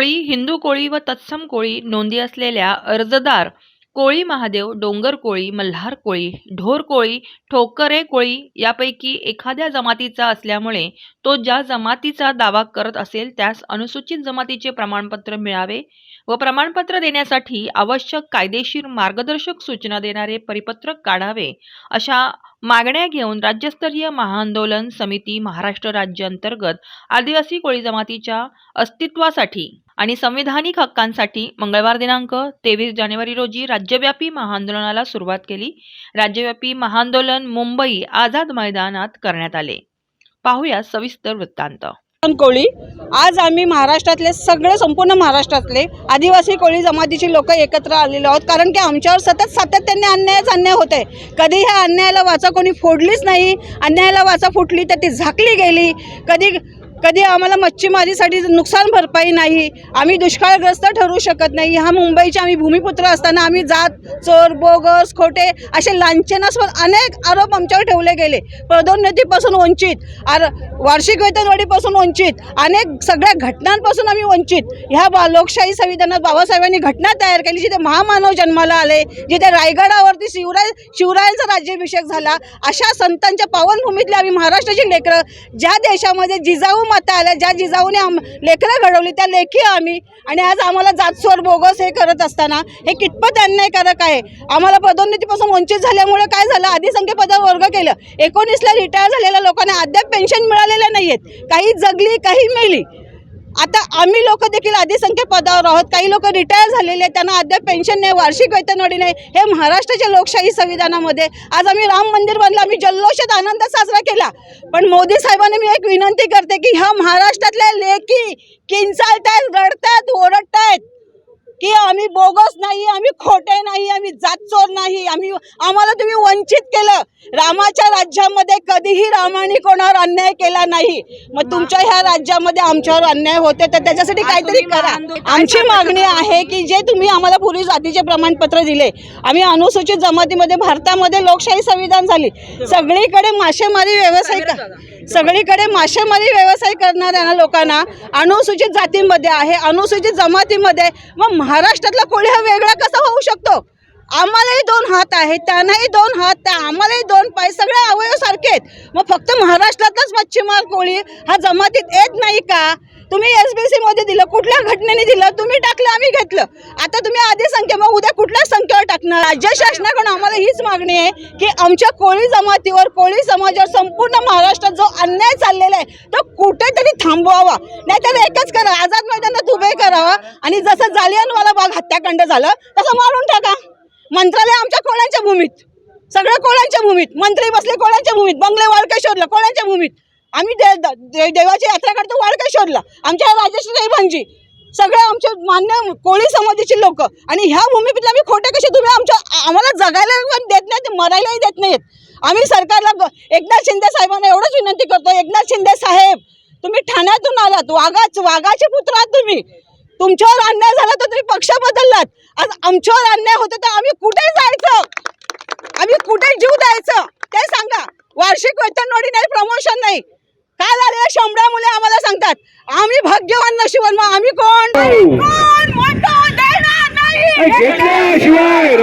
कोळी हिंदू कोळी व तत्सम कोळी नोंदी असलेल्या अर्जदार कोळी महादेव डोंगर कोळी मल्हार कोळी ढोर कोळी ठोकरे कोळी यापैकी एखाद्या जमातीचा असल्यामुळे तो ज्या जमातीचा दावा करत असेल त्यास अनुसूचित जमातीचे प्रमाणपत्र मिळावे व प्रमाणपत्र देण्यासाठी आवश्यक कायदेशीर मार्गदर्शक सूचना देणारे परिपत्रक काढावे अशा मागण्या घेऊन राज्यस्तरीय महाआंदोलन समिती महाराष्ट्र राज्य अंतर्गत आदिवासी कोळी जमातीच्या अस्तित्वासाठी आणि संविधानिक हक्कांसाठी मंगळवार दिनांक तेवीस जानेवारी रोजी राज्यव्यापी महाआंदोलनाला सुरुवात केली. राज्यव्यापी महाआंदोलन मुंबई आझाद मैदानात करण्यात आले. पाहूया सविस्तर वृत्तांत. कोळी. आज आम्ही महाराष्ट्रातले सगळे संपूर्ण महाराष्ट्रातले आदिवासी कोळी जमातीची लोक एकत्र आलेलो आहोत. कारण की आमच्यावर सतत सातत्याने अन्यायच अन्याय होत आहे. कधी ह्या अन्यायाला वाचा कोणी फोडलीच नाही. अन्यायाला वाचा फुटली तर ती झाकली गेली. कधी कधी आम्हाला मच्छीमारीसाठी नुकसान भरपाई नाही आम्ही दुष्काळग्रस्त ठरू शकत नाही. ह्या मुंबईचे आम्ही भूमिपुत्र असताना आम्ही जात चोर बोगस खोटे असे लांछनास्पद अनेक आरोप आमच्यावर ठेवले गेले. पदोन्नतीपासून वंचित आर वार्षिक वेतनवाढीपासून वंचित अनेक सगळ्या घटनांपासून आम्ही वंचित. ह्या बा लोकशाही संविधानात बाबासाहेबांनी घटना तयार केली जिथे महामानव जन्माला आले जिथे रायगडावरती शिवराय शिवरायांचा राज्याभिषेक झाला अशा संतांच्या पावनभूमीतले आम्ही महाराष्ट्राची लेकरं ज्या देशामध्ये जिजाऊ मतं आल्या ज्या जिजाऊने आम लेकरं घडवली त्या लेखी आम्ही. आणि आज आम्हाला जातस्वर बोगस हे करत असताना हे कितपत अन्यायकारक आहे? आम्हाला पदोन्नतीपासून वंचित झाल्यामुळे काय झालं? आधी वर्ग केलं. एकोणीसला रिटायर झालेल्या लोकांना अद्याप पेन्शन मिळालेलं नाही आहेत काही जगली काही मेली. आता आम्ही लोक देखील अधिसंख्य पदावर आहोत. काही लोक रिटायर झालेले आहेत. त्यांना अद्याप पेन्शन नाही वार्षिक वेतनवाढी नाही. हे महाराष्ट्राच्या लोकशाही संविधानामध्ये आज आम्ही राम मंदिर बांधलं. आम्ही जल्लोषात आनंद साजरा केला. पण मोदी साहेबांनी मी एक विनंती करते की ह्या महाराष्ट्रातल्या लेखी किंचाळतायत रडतायत ओरडतायत. की आम्ही बोगस नाही आम्ही खोटे नाही आम्ही जातचोर नाही आम्ही आम्हाला तुम्ही वंचित केलं. रामाच्या राज्यामध्ये कधीही रामाने कोणावर अन्याय केला नाही. मग तुमच्या ह्या राज्यामध्ये आमच्यावर अन्याय होते तर त्याच्यासाठी काहीतरी करा. आमची मागणी आहे की जे तुम्ही आम्हाला पूर्वी जातीचे प्रमाणपत्र दिले आम्ही अनुसूचित जमातीमध्ये भारतामध्ये लोकशाही संविधान झाली. सगळीकडे मासेमारी व्यवसाय सगळीकडे मासेमारी व्यवसाय करणाऱ्या लोकांना अनुसूचित जातीमध्ये आहे अनुसूचित जमातीमध्ये. मग महाराष्ट्रातला कोळी हा वेगळा कसा होऊ शकतो? आम्हालाही दोन हात आहेत त्यांनाही दोन हात त्या आम्हालाही दोन पाय सगळे अवयव सारखे आहेत. मग फक्त महाराष्ट्रातलाच मच्छीमार कोळी हा जमातीत येत नाही का? तुम्ही एस बी मध्ये दिलं कुठल्या घटनेने दिलं? तुम्ही टाकलं आम्ही घेतलं. आता तुम्ही आधी संख्या मग उद्या कुठल्या संख्येवर टाकणार? राज्य शासनाकडून आम्हाला हीच मागणी आहे की आमच्या कोळी जमातीवर कोळी समाजावर संपूर्ण महाराष्ट्रात जो अन्याय चाललेला आहे तो कुठेतरी थांबवावा. नाहीतर एकच करा आझाद मैदानात उभे करावा. आणि जसं जालियनवाला बाग हत्याकांड झालं तसं मारून टाका. मंत्रालय आमच्या कोळ्यांच्या भूमीत. सगळं कोळ्यांच्या भूमीत. मंत्री बसले कोळ्यांच्या भूमीत. बंगले वाळकेश्वरला कोळ्यांच्या भूमीत. आम्ही दे, दे, देवाची यात्रा करतो वाळकेश्वरला आमच्या राजेश्वरी साहेबांची. सगळे आमचे मान्य कोळी समाजाची लोक. आणि ह्या भूमीतले आम्ही खोटे कसे? तुम्ही आमच्या आम्हाला जगायला पण देत नाहीत मरायलाही देत नाहीत. आम्ही सरकारला एकनाथ शिंदे साहेबांना एवढंच विनंती करतो एकनाथ शिंदे साहेब तुम्ही ठाण्यातून आलात वाघाच वाघाचे पुत्र आहात तुम्ही. तुमच्यावर अन्याय झाला तर तुम्ही पक्ष बदललात. आज आमच्यावर अन्याय होतो तर आम्ही कुठे जायचं? आम्ही कुठे जीव द्यायचं? ते सांगा. वार्षिक वेतनवाढी नाही प्रमोशन नाही. काल आलेल्या शंभरा मुले आम्हाला सांगतात आम्ही भाग्यवान नशिबान मग आम्ही कोण? कोण म्हणतो देणार नाही? घेतल्याशिवाय